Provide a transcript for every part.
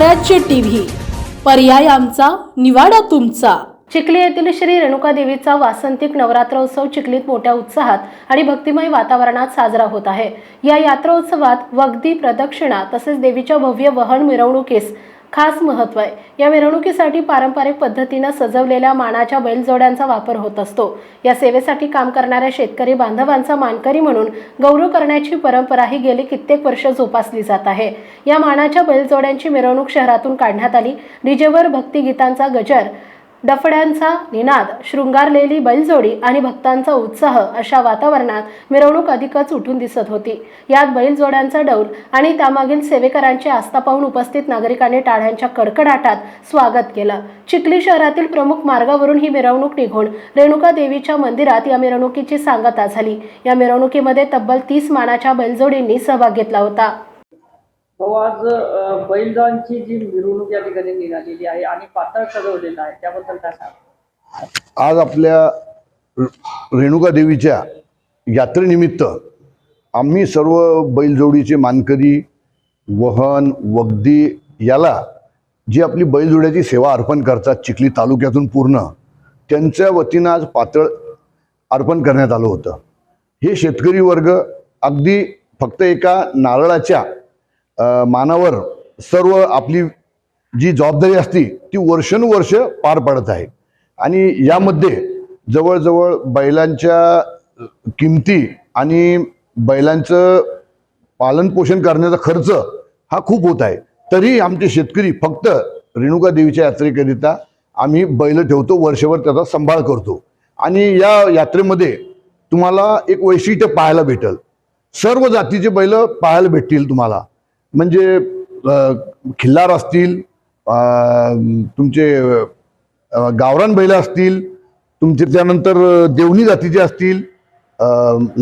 स्वराज्य टीव्ही. पर्याय आमचा निवाडा तुमचा. चिखली येथील श्री रेणुका देवीचा वासंतिक नवरात्रोत्सव चिखलीत मोठ्या उत्साहात आणि भक्तिमय वातावरणात साजरा होत आहे. या यात्रोत्सवात वगदी प्रदक्षिणा तसेच देवीच्या भव्य वहन मिरवणुकीस खास महत्त्व आहे. या मिरवणुकीसाठी पारंपरिक पद्धतीनं सजवलेल्या मानाच्या बैलजोड्यांचा वापर होत असतो. या सेवेसाठी काम करणाऱ्या शेतकरी बांधवांचा मानकरी म्हणून गौरव करण्याची परंपरा ही गेली कित्येक वर्ष जोपासली जात आहे. या मानाच्या बैलजोड्यांची मिरवणूक शहरातून काढण्यात आली. डीजेवर भक्तिगीतांचा गजर डफड्यांचा निनाद शृंगारलेली बैलजोडी आणि भक्तांचा उत्साह अशा वातावरणात मिरवणूक अधिकच उठून दिसत होती. यात बैलजोड्यांचा डौल आणि त्यामागील सेवेकरांची आस्था पाहून उपस्थित नागरिकांनी टाळ्यांच्या कडकडाटात स्वागत केलं. चिखली शहरातील प्रमुख मार्गावरून ही मिरवणूक निघून रेणुका देवीच्या मंदिरात या मिरवणुकीची सांगता झाली. या मिरवणुकीमध्ये तब्बल तीस मानाच्या बैलजोडींनी सहभाग घेतला होता. भाऊ आज बैलदानची जी मिरवणूक या ठिकाणी निघालेली आहे आणि पातळ सजवलेलं आहे त्याबद्दल काय सांग आज आपल्या रेणुका देवीच्या यात्रेनिमित्त आम्ही सर्व बैलजोडीचे मानकरी वहन वगदी याला जी आपली बैलजोड्याची सेवा अर्पण करतात चिखली तालुक्यातून पूर्ण त्यांच्या वतीनं आज पातळ अर्पण करण्यात आलं होतं. हे शेतकरी वर्ग अगदी फक्त एका नारळाच्या मानावर सर्व आपली जी जबाबदारी असती ती वर्षानुवर्ष पार पडत आहे. आणि यामध्ये जवळजवळ बैलांच्या किमती आणि बैलांचं पालनपोषण करण्याचा खर्च हा खूप होत आहे. तरी आमचे शेतकरी फक्त रेणुका देवीच्या यात्रेकरिता आम्ही बैल ठेवतो वर्षभर त्याचा सांभाळ करतो. आणि या यात्रेमध्ये तुम्हाला एक वैशिष्ट्य पाहायला भेटेल. सर्व जातीचे बैल पाहायला भेटतील तुम्हाला. म्हणजे खिल्लार असतील तुमचे गावरान बैल असतील तुमचे त्यानंतर देवणी जातीचे असतील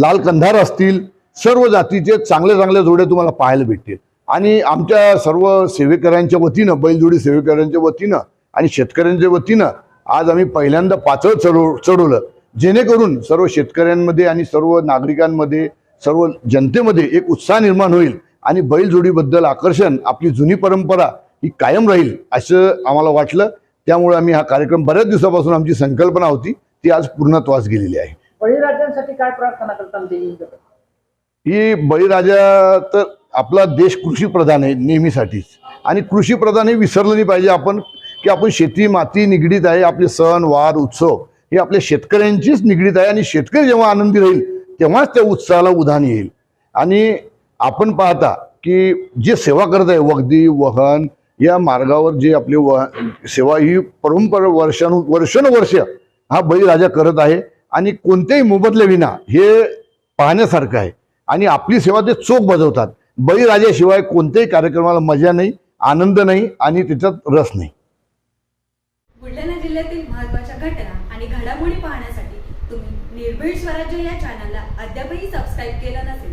लाल कंधार असतील सर्व जातीचे चांगल्या चांगल्या जोड्या तुम्हाला पाहायला भेटतील. आणि आमच्या सर्व सेवेकऱ्यांच्या वतीनं बैलजोडी सेवेकऱ्यांच्या वतीनं आणि शेतकऱ्यांच्या वतीनं आज आम्ही पहिल्यांदा पाचळ चढव चढवलं. जेणेकरून सर्व शेतकऱ्यांमध्ये आणि सर्व नागरिकांमध्ये सर्व जनतेमध्ये एक उत्साह निर्माण होईल. आणि बैलजोडीबद्दल आकर्षण आपली जुनी परंपरा ही कायम राहील असं आम्हाला वाटलं. त्यामुळे आम्ही हा कार्यक्रम बऱ्याच दिवसापासून आमची संकल्पना होती ती आज पूर्णत्वास गेलेली आहे. बळीराजांसाठी काय प्रार्थना करताना देवीकडे ही बळीराजा तर आपला देश कृषी प्रधान आहे नेहमीसाठीच. आणि कृषी प्रधान हे विसरलं नाही पाहिजे आपण की आपण शेती माती निगडीत आहे आपले सण वार उत्सव हे आपल्या शेतकऱ्यांचीच निगडीत आहे. आणि शेतकरी जेव्हा आनंदी राहील तेव्हाच त्या उत्साहाला उधाण येईल. आणि आपण पाहता की जे सेवा करत आहे वगदी वहन या मार्गावर जे आपली वह सेवा ही परंपरा वर्षानु वर्षानुवर्ष हा बळीराजा करत आहे आणि कोणत्याही मोबदल्याविना हे पाहण्यासारखं आहे. आणि आपली सेवा ते चोख बजावतात. बळीराजाशिवाय कोणत्याही कार्यक्रमाला मजा नाही आनंद नाही आणि त्याच्यात रस नाही. बुलढाणा जिल्ह्यातील महत्त्वाच्या घटना आणि घडामोडी पाहण्यासाठी तुम्ही निर्भीड स्वराज्य या चॅनलला अद्यापही सबस्क्राईब केलं नसेल